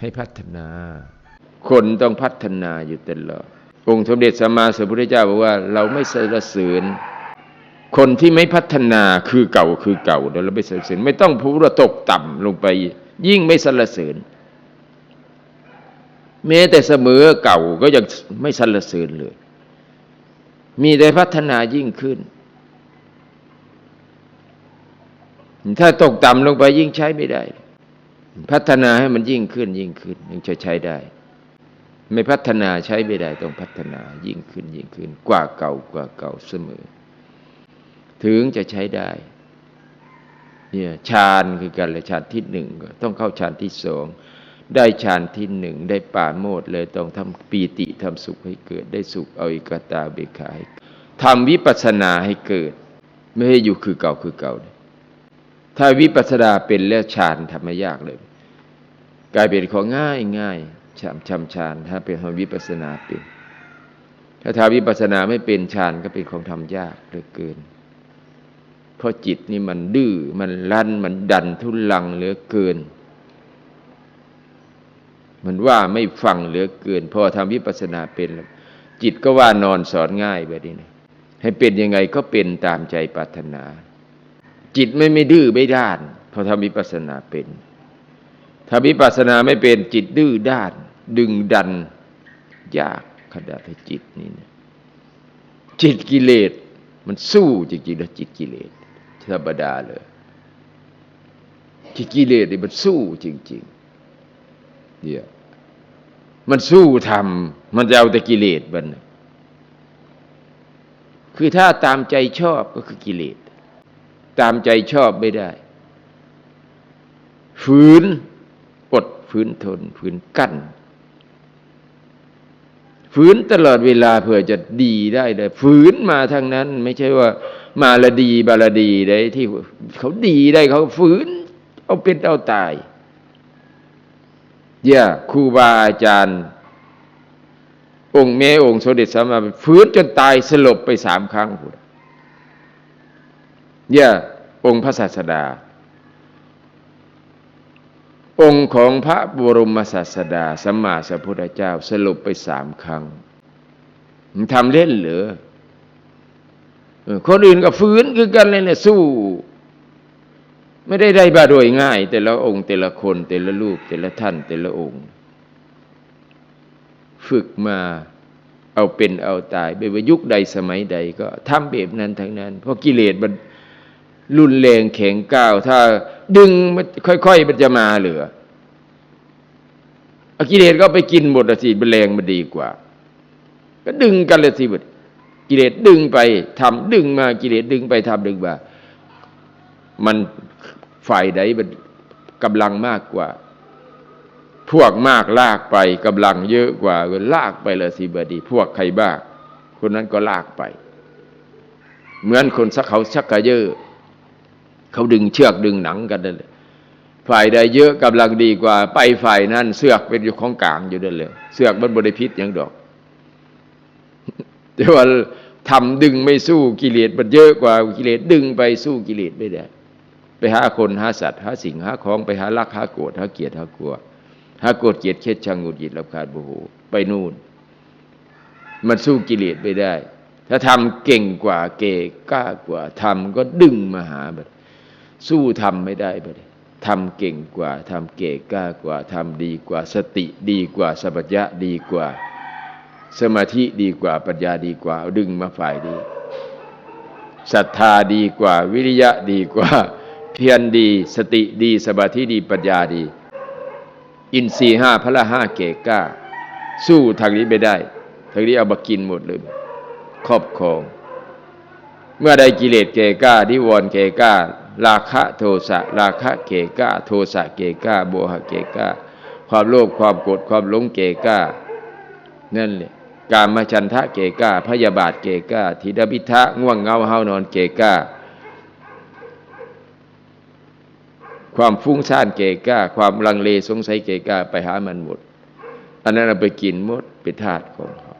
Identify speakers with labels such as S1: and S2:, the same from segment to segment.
S1: ให้พัฒนา คนต้องพัฒนาอยู่ตลอดองค์สมเด็จสัมมาสัมพุทธเจ้าบอกว่าเราไม่สรรเสริญคนที่ไม่พัฒนาคือเก่าคือเก่าเดี๋ยวเราไม่สรรเสริญไม่ต้องพูดว่าตกต่ำลงไป ยิ่งไม่สรรเสริญแม้แต่เสมอเก่าก็ยังไม่สรรเสริญเลย มีแต่พัฒนายิ่งขึ้น ถ้าตกต่ำลงไปยิ่งใช้ไม่ได้ พัฒนาให้มันยิ่งขึ้นยิ่งขึ้นยังจะใช้ได้ ไม่พัฒนาใช้ไม่ได้ต้องพัฒนายิ่งขึ้นยิ่งขึ้น กว่าเก่ากว่าเก่าเสมอ ถึงจะใช้ได้เนี่ยฌานคือการละฌานที่หนึ่งต้องเข้าฌานที่สองได้ฌานที่หนึ่งได้ป่าโมดเลยต้องทำปีติทำสุขให้เกิด ได้สุขเอาอิกตาเบคาให้ทำวิปัสสนาให้เกิด ไม่ให้อยู่คือเก่าคือเก่า ถ้าวิปัสสนาเป็นแล้วฌานทำไม่ยากเลย กลายเป็นของง่ายง่ายชำชำฌานถ้าเป็นทำวิปัสสนาเป็นถ้าทำวิปัสสนาไม่เป็นฌานก็เป็นของทำยากเหลือเกิน เพราะจิตนี่มันดื้อมันลั่นมันดันทุลังเหลือเกิน มันว่าไม่ฟังเหลือเกิน พอทำวิปัสสนาเป็นแล้วจิตก็ว่านอนสอนง่ายแบบนี้นะให้เป็นยังไงก็เป็นตามใจปรารถนา จิตไม่ไม่ดื้อไม่ด้านพอทำวิปัสสนาเป็นถ้าวิปัสสนาไม่เป็นจิตดื้อด้าน ดึงดัน ยากขนาดจิตนี่นะจิตกิเลสมันสู้จริงๆแล้วจิตกิเลสธรรมดาเลยจิตกิเลสนี่มันสู้จริง ๆ เนี่ยมันสู้ทำมันจะเอาแต่กิเลสมัน คือถ้าตามใจชอบก็คือกิเลส ตามใจชอบไม่ได้ ฝืนอดฝืนทน ฝืนกั้น ฝืนตลอดเวลาเพื่อจะดีได้เลยฝืนมาทางนั้น ไม่ใช่ว่า มาละดีบาละดีได้ที่เขาดีได้เขาฝืน เอาเป็นเอาตายเย่าครูบาอาจารย์ องค์แม่องค์สมเด็จสัมมาฝืนจนตายสลบไปสามครั้งพูด ย่าองค์พระศาสดา องค์ของพระบรมศาสดาสัมมาสัมพุทธเจ้าสลบไปสามครั้งมันทำเล่นเหรือคนอื่นก็ฟื้นคือกันเลยเนี่ยสู้ ไม่ได้ได้บาโดยง่าย แต่ละองค์ แต่ละคน แต่ละรูป แต่ละท่าน แต่ละองค์ ฝึกมาเอาเป็นเอาตายไม่ว่ายุคใดสมัยใดก็ทำแบบนั้นทั้งนั้น เพราะกิเลสมัน รุนแรงแข็งก้าว ถ้าดึงมันค่อยๆมันจะมาเหลืออกิเลสก็ไปกินหมดสิมันแรงมันดีกว่า ก็ดึงกันเลยสิบกิเลสดึงไปทำดึงมากิเลสดึงไปทำดึงมามันฝ่ายใดมันกำลังมากกว่า พวกมากลากไปกำลังเยอะกว่าก็ลากไปเลยสิบดี พวกใครบ้างคนนั้นก็ลากไป เหมือนคนสักเขาชักกระเยอะ เขาดึงเชือกดึงหนังกันนั่นเลยฝ่ายใดเยอะกำลังดีกว่า ไปฝ่ายนั้นเสือกเป็นอยู่ของกลางอยู่นั่นเลยเสือกมันบริพิษอย่างดอก แต่ว่าทำดึงไม่สู้กิเลสมันเยอะกว่ากิเลสดึงไปสู้กิเลสไม่ได้ไปหาคนหาสัตว์หาสิ่งหาของไปหาลักหาโกรธหาเกียรติหากลัวหาโกรธเกียรติเคล็ดชังงุดหยิดรับขาดโมโหไปนู่น มันสู้กิเลสไม่ได้ ถ้าทำเก่งกว่าเก่กล้ากว่าทำก็ดึงมาหาแบบ สู้ทำไม่ได้ไปทำเก่งกว่าทำเก่กล้ากว่าทำดีกว่าสติดีกว่าสัพพะดีกว่า สมาธิดีกว่าปัญญาดีกว่าดึงมาฝ่ายดีศรัทธาดีกว่า วิริยะดีกว่า เพียรดี สติดีสมาธิดีปัญญาดี อินทรีห้าพระห้าเก่กล้า สู้ทางนี้ไม่ได้ ทางนี้เอามากินหมดเลยครอบครอง เมื่อใดกิเลสเก่กล้านิวรณ์เก่กล้า ราคะโทสะราคะเกก้า โทสะเกก้าโบหะเกก้า ความโลภความโกรธความหลงเกก้านั่นแหละการมาชันทะเกก้า พยาบาทเกก้าทิดบิทะง่วงเงาเฮานอนเกก้า ความฟุ้งซ่านเกก้า ความลังเลสงสัยเกก้า ไปหามันหมด อันนั้นเราไปกินหมดเป็นธาตุของเขา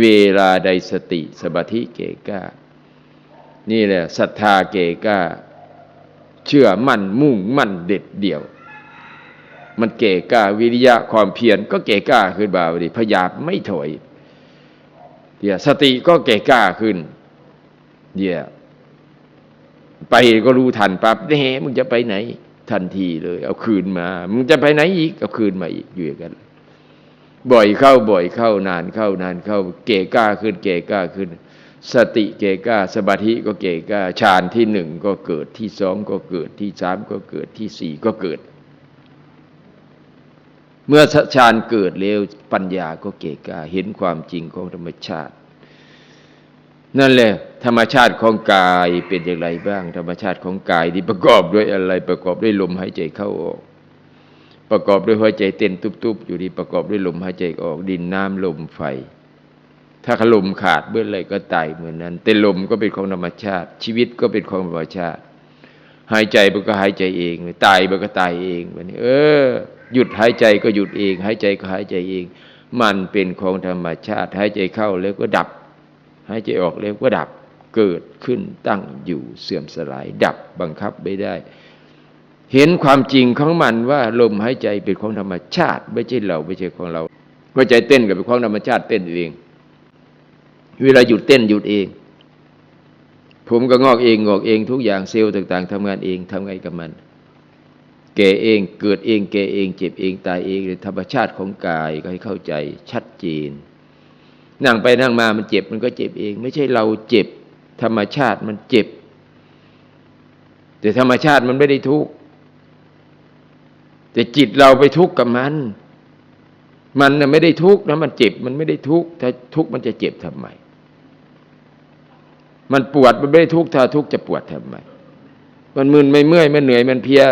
S1: เวลาใดสติสมาธิเกก้า นี่แหละศรัทธาเกก้า เชื่อมั่นมุ่งมั่นเด็ดเดี่ยว มันเก่กล้าวิริยะความเพียรก็เก่กล้าขึ้นบาดีพยายามไม่ถอยเดี๋ยสติก็เก่กล้าขึ้นเดี๋ยไปก็รู้ทันปั๊บเฮ้มึงจะไปไหน ทันทีเลย เอาคืนมา มึงจะไปไหนอีก เอาคืนมาอีกอยู่อย่างนั้นบ่อยเข้าบ่อยเข้านานเข้านานเข้า เก่กล้าขึ้น เก่กล้าขึ้น สติเกกาสมาธิก็เกกาฌานที่หนึ่งก็เกิดที่สองก็เกิดที่สามก็เกิดที่สี่ก็เกิด เมื่อฌานเกิดเร็วปัญญาก็เกกาเห็นความจริงของธรรมชาติ นั่นแหละธรรมชาติของกายเป็นอย่างไรบ้าง ธรรมชาติของกายที่ประกอบด้วยอะไรประกอบด้วยลมหายใจเข้าออกประกอบด้วยหัวใจเต้นตุบๆ อยู่ดีประกอบด้วยลมหายใจออกดินน้ำลมไฟ ถ้าลมขาดเมื่อไรก็ตายเหมือนนั้น แต่ลมก็เป็นของธรรมชาติ ชีวิตก็เป็นของธรรมชาติ หายใจมันก็หายใจเอง ตายมันก็ตายเองแบบนี้เออ หยุดหายใจก็หยุดเอง หายใจก็หายใจเอง มันเป็นของธรรมชาติ หายใจเข้าแล้วก็ดับ หายใจออกแล้วก็ดับ เกิดขึ้นตั้งอยู่เสื่อมสลาย ดับบังคับไม่ได้ เห็นความจริงของมันว่าลมหายใจเป็นของธรรมชาติ ไม่ใช่เราไม่ใช่ของเราหัวใจเต้นกับเป็นของธรรมชาติเต้นเอง เวลาหยุดเต้นหยุดเอง ผมก็งอกเองงอกเองทุกอย่างเซลล์ต่าง ๆทำงานเองทำไงกับมัน แก่เองเกิดเอง แก่เอง เจ็บเองตายเองธรรมชาติของกายก็ให้เข้าใจชัดเจน นั่งไปนั่งมามันเจ็บมันก็เจ็บเอง ไม่ใช่เราเจ็บ ธรรมชาติมันเจ็บ แต่ธรรมชาติมันไม่ได้ทุกข์แต่จิตเราไปทุกข์กับมัน มันน่ะไม่ได้ทุกข์นะมันเจ็บมันไม่ได้ทุกข์ถ้าทุกข์มันจะเจ็บทำไม มันปวดมันไม่ได้ทุกข์ถ้าทุกข์จะปวดทำไมมันมึนไม่เมื่อยมันเหนื่อยมันเพีย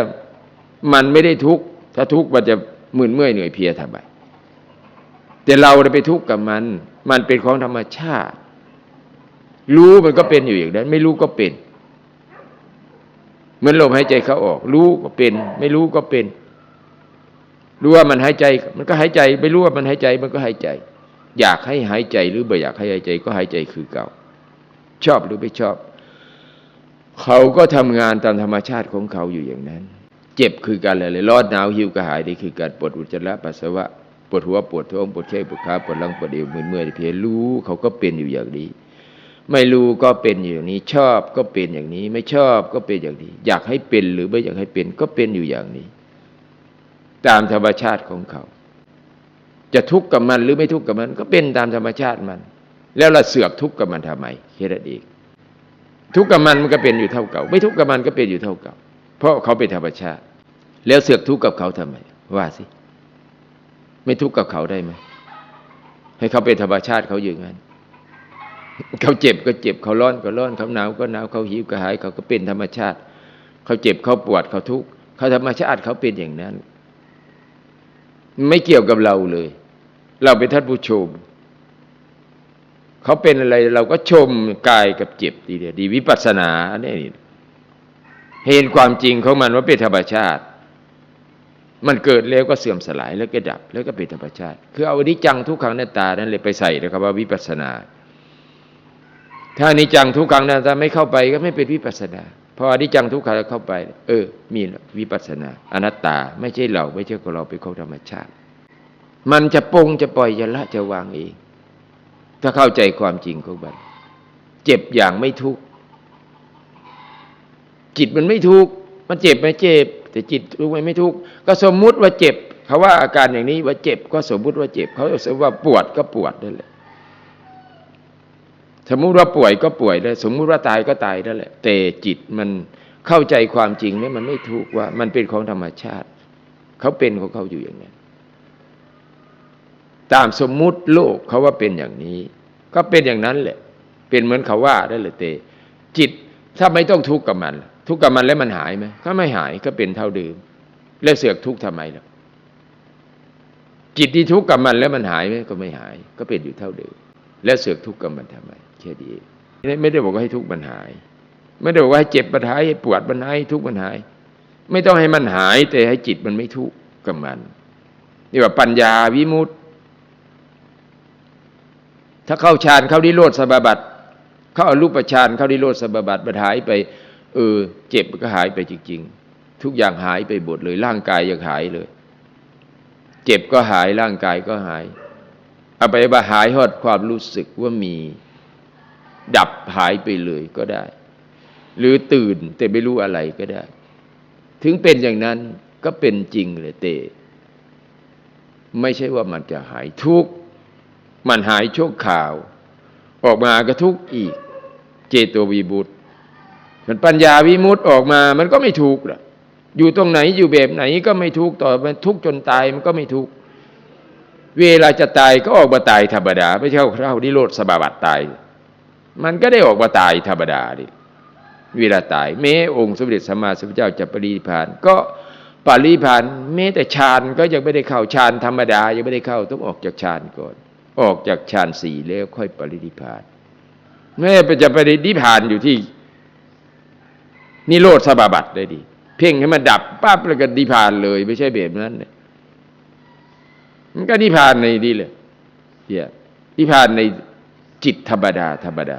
S1: มันไม่ได้ทุกข์ถ้าทุกข์มันจะมึนเมื่อยเหนื่อยเพียทำไมแต่เราไปทุกข์กับมัน มันเป็นของธรรมชาติ รู้มันก็เป็นอยู่อย่างนั้น ไม่รู้ก็เป็น เหมือนลมหายใจเขาออก รู้ก็เป็น ไม่รู้ก็เป็น รู้ว่ามันหายใจ มันก็หายใจ ไม่รู้ว่ามันหายใจ มันก็หายใจ อยากให้หายใจหรือไม่อยากให้หายใจ ก็หายใจคือเก่า ชอบหรือไม่ชอบ เขาก็ทำงานตามธรรมชาติของเขาอยู่อย่างนั้น เจ็บคือการอะไรร้อนหนาวหิวกระหายนี่คือการปวดอุจจาระปัสสาวะปวดหัวปวดท้องปวดแข้งปวดขาปวดหลังปวดเอวมึนเมื่อยเพลียรู้เขาก็เป็นอยู่อย่างนี้ ไม่รู้ก็เป็นอย่างนี้ ชอบก็เป็นอย่างนี้ ไม่ชอบก็เป็นอย่างนี้ อยากให้เป็นหรือไม่อยากให้เป็นก็เป็นอยู่อย่างนี้ ตามธรรมชาติของเขา จะทุกข์กับมันหรือไม่ทุกข์กับมันก็เป็นตามธรรมชาติมัน แล้วเราเสือกทุกข์กับมันทำไมแค่นั้นเองทุกข์กับมันมันก็เป็นอยู่เท่าเก่า ไม่ทุกข์กับมันก็เป็นอยู่เท่าเก่า เพราะเขาเป็นธรรมชาติ แล้วเสือกทุกข์กับเขาทำไม ว่าสิ ไม่ทุกข์กับเขาได้ไหมให้เขาเป็นธรรมชาติเขาอยู่งั้นเขาเจ็บก็เจ็บเขาร้อนก็ร้อนเขาหนาวก็หนาวเขาหิวก็หายเขาก็เป็นธรรมชาติ เขาเจ็บเขาปวดเขาทุกข์เขาธรรมชาติเขาเป็นอย่างนั้น ไม่เกี่ยวกับเราเลย เราเป็นท่านผู้ชม เขาเป็นอะไรเราก็ชมกายกับเจ็บดีเดียดีวิปัสสนาเนี่ยเห็นความจริงของมันว่าเป็นธรรมชาติ มันเกิดแล้วก็เสื่อมสลายแล้วก็ดับ แล้วก็เป็นธรรมชาติ คือเอาอนิจจังทุกขังหน้าตานั้นเลยไปใส่นะครับว่าวิปัสสนา ถ้าอนิจจังทุกขังหน้าตาไม่เข้าไปก็ไม่เป็นวิปัสสนาพออนิจจังทุกขังเข้าไป เออ มีวิปัสสนา อนัตตาไม่ใช่เราไม่ใช่ของเราเป็นของธรรมชาติ มันจะปงจะปล่อยจะละจะวางเอง ถ้าเข้าใจความจริงของมันเจ็บอย่างไม่ทุกข์จิตมันไม่ทุกข์มันเจ็บไม่เจ็บ แต่จิตรู้ไหมไม่ทุกข์ก็สมมุติว่าเจ็บเขาว่าอาการอย่างนี้ว่าเจ็บ ก็สมมุติว่าเจ็บเขาสมมติว่าปวดก็ปวดนั่นแหละสมมุติว่าป่วยก็ป่วยได้สมมุติว่าตายก็ตายนั่นแหละ แต่จิตมันเข้าใจความจริงเนี่ยมันไม่ทุกข์ว่า มันเป็นของธรรมชาติ เขาเป็นของเขาอยู่อย่างนี้น ตามสมมุติโลกเขาว่าเป็นอย่างนี้ ก็เป็นอย่างนั้นแหละ เป็นเหมือนเขาว่าได้เลยเต จิตถ้าไม่ต้องทุกข์กับมัน ทุกข์กับมันแล้วมันหายไหมก็ไม่หายก็เป็นเท่าเดิมแล้วเสือกทุกข์ทำไมล่ะจิตที่ทุกข์กับมันแล้วมันหายไหมก็ไม่หาย ก็เป็นอยู่เท่าเดิมแล้วเสือกทุกข์กับมันทำไมแค่นี้ไม่ได้บอกว่าให้ทุกข์มันหาย ไม่ได้บอกว่าให้เจ็บมันหายให้ปวดมันหายทุกข์มันหาย ไม่ต้องให้มันหาย แต่ให้จิตมันไม่ทุกข์กับมันนี่ว่าปัญญาวิมุตติ ถ้าเข้าฌานเข้าดิโรธสมาบัติ เข้าอรูปฌานเข้าดิโรธสมาบัติมันหายไป เออ เจ็บก็หายไปจริง ๆ ทุกอย่างหายไปหมดเลย ร่างกายยังหายเลย เจ็บก็หายร่างกายก็หายเอาไปบาหายหอดความรู้สึกว่ามีดับหายไปเลยก็ได้ หรือตื่นแต่ไม่รู้อะไรก็ได้ ถึงเป็นอย่างนั้นก็เป็นจริงเลยเต ไม่ใช่ว่ามันจะหายทุกข์ มันหายชั่วข่าว ออกมาก็ทุกข์อีก เจโตวีบุตรมันปัญญาวิมุตต์ออกมา มันก็ไม่ทุกข์ละอยู่ตรงไหนอยู่แบบไหนก็ไม่ทุกข์ต่อมันทุกข์จนตายมันก็ไม่ทุกข์เวลาจะตายก็ออกมาตายธรรมดาไม่ใช่เข้านิโรธสมาบัตตาย มันก็ได้ออกมาตายธรรมดาดิเวลาตายแม้องค์สมเด็จสัมมาสัมพุทธเจ้าจะปรินิพานก็ปรินิพพานแม้แต่ฌานก็ยังไม่ได้เข้าฌานธรรมดายังไม่ได้เข้าต้องออกจากฌานก่อน ออกจากฌานสี่แล้วค่อยปรินิพพานแม้จะปรินิพพานอยู่ที่นิโรธสบาบัติได้ดี เพ่งให้มันดับปั๊บแล้วก็นิพานเลย ไม่ใช่แบบนั้นเนี่ยมันก็นิพานในนี่เลยเนี่ยนิพพานในจิตธรรมดาธรรมดา